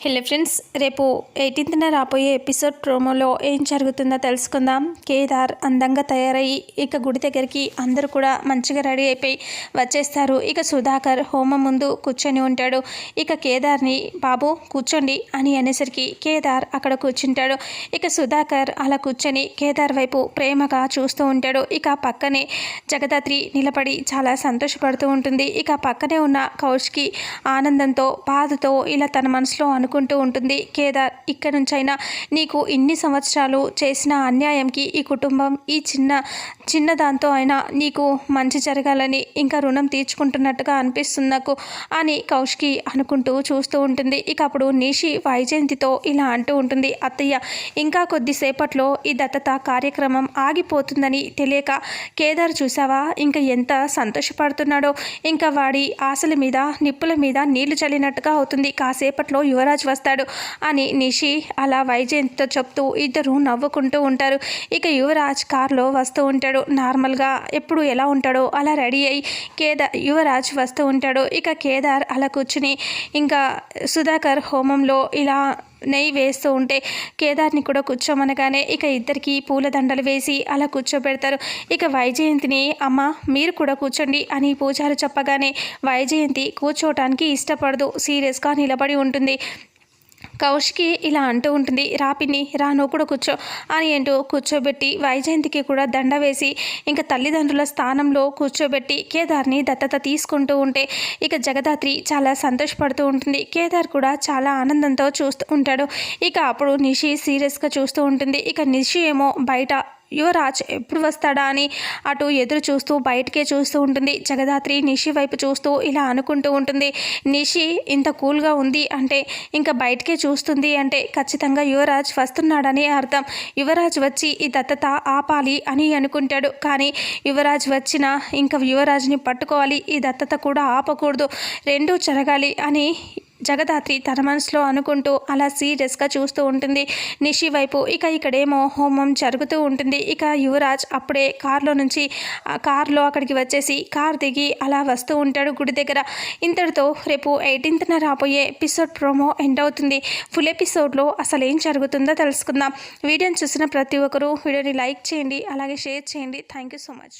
Hello friends రేపు ఎయిటీన్త్న రాబోయే ఎపిసోడ్ ప్రోమోలో ఏం జరుగుతుందో తెలుసుకుందాం. కేదార్ అందంగా తయారయ్యి ఇక గుడి దగ్గరికి అందరూ కూడా మంచిగా రెడీ అయిపోయి వచ్చేస్తారు. ఇక సుధాకర్ హోమం ముందు కూర్చొని ఉంటాడు. ఇక కేదార్ని బాబు కూర్చోండి అని అనేసరికి కేదార్ అక్కడ కూర్చుంటాడు. ఇక సుధాకర్ అలా కూర్చొని కేదార్ వైపు ప్రేమగా చూస్తూ ఉంటాడు. ఇక పక్కనే జగదాత్రి నిలబడి చాలా సంతోషపడుతూ ఉంటుంది. ఇక పక్కనే ఉన్న కౌష్కి ఆనందంతో బాధతో ఇలా తన మనసులో అను అనుకుంటూ ఉంటుంది. కేదార్ ఇక్కడ నుంచైనా నీకు ఇన్ని సంవత్సరాలు చేసిన అన్యాయంకి ఈ కుటుంబం ఈ చిన్న చిన్న దాంతో అయినా నీకు మంచి జరగాలని ఇంకా రుణం తీర్చుకుంటున్నట్టుగా అనిపిస్తుంది నాకు అని కౌష్కి అనుకుంటూ చూస్తూ ఉంటుంది. ఇక అప్పుడు నిషి వైజయంతితో ఇలా అంటూ ఉంటుంది. అత్తయ్య ఇంకా కొద్దిసేపట్లో ఈ దత్తత కార్యక్రమం ఆగిపోతుందని తెలియక కేదార్ చూసావా ఇంకా ఎంత సంతోషపడుతున్నాడో. ఇంకా వాడి ఆశల మీద నిప్పుల మీద నీళ్ళు చల్లినట్టుగా అవుతుంది. కాసేపట్లో యువరాజ్ యువరాజ్ వస్తాడు అని నిషి అలా వైజయంత్తో చెప్తూ ఇద్దరు నవ్వుకుంటూ ఉంటారు. ఇక యువరాజ్ కార్లో వస్తూ ఉంటాడు. నార్మల్గా ఎప్పుడు ఎలా ఉంటాడో అలా రెడీ అయ్యి కేదార్ యువరాజ్ వస్తూ ఉంటాడు. ఇక కేదార్ అలా కూర్చుని ఇంకా సుధాకర్ హోమంలో ఇలా నెయ్యి వేస్తూ ఉంటే కేదార్ని కూడా కూర్చోమనగానే ఇక ఇద్దరికి పూలదండలు వేసి అలా కూర్చోబెడతారు. ఇక వైజయంతిని అమ్మ మీరు కూడా కూర్చోండి అని పూజారు చెప్పగానే వైజయంతి కూర్చోవటానికి ఇష్టపడదు. సీరియస్గా నిలబడి ఉంటుంది. కౌశికి ఇలా అంటూ ఉంటుంది రాపిని రా నువ్వు కూడా కూర్చో అని అంటూ కూర్చోబెట్టి వైజయంతికి కూడా దండ వేసి ఇంకా తల్లిదండ్రుల స్థానంలో కూర్చోబెట్టి కేదార్ని దత్తత తీసుకుంటూ ఉంటే ఇక జగదాత్రి చాలా సంతోషపడుతూ ఉంటుంది. కేదార్ కూడా చాలా ఆనందంతో చూస్తూ ఉంటాడు. ఇక అప్పుడు నిషి సీరియస్గా చూస్తూ ఉంటుంది. ఇక నిషి ఏమో బయట యువరాజ్ ఎప్పుడు వస్తాడా అని అటు ఎదురు చూస్తూ బయటకే చూస్తూ ఉంటుంది. జగదాత్రి నిషి వైపు చూస్తూ ఇలా అనుకుంటూ ఉంటుంది. నిషి ఇంత కూల్గా ఉంది అంటే ఇంకా బయటకే చూస్తుంది అంటే ఖచ్చితంగా యువరాజ్ వస్తున్నాడని అర్థం. యువరాజ్ వచ్చి ఈ దత్తత ఆపాలి అని అనుకుంటాడు. కానీ యువరాజ్ వచ్చిన ఇంకా యువరాజ్ని పట్టుకోవాలి. ఈ దత్తత కూడా ఆపకూడదు. రెండూ జరగాలి అని జగదాత్రి తన మనసులో అనుకుంటూ అలా సీరియస్గా చూస్తూ ఉంటుంది. నిషి వైపు ఇక ఇక్కడేమో హోమం జరుగుతూ ఉంటుంది. ఇక యువరాజ్ అప్పుడే కార్లో నుంచి కార్లో అక్కడికి వచ్చేసి కార్ దిగి అలా వస్తూ ఉంటాడు గుడి దగ్గర. ఇంతటితో రేపు ఎయిటీన్త్న రాబోయే ఎపిసోడ్ ప్రోమో ఎండ్ అవుతుంది. ఫుల్ ఎపిసోడ్లో అసలు ఏం జరుగుతుందో తెలుసుకుందాం. వీడియోని చూసిన ప్రతి ఒక్కరూ వీడియోని లైక్ చేయండి అలాగే షేర్ చేయండి. Thank you so much.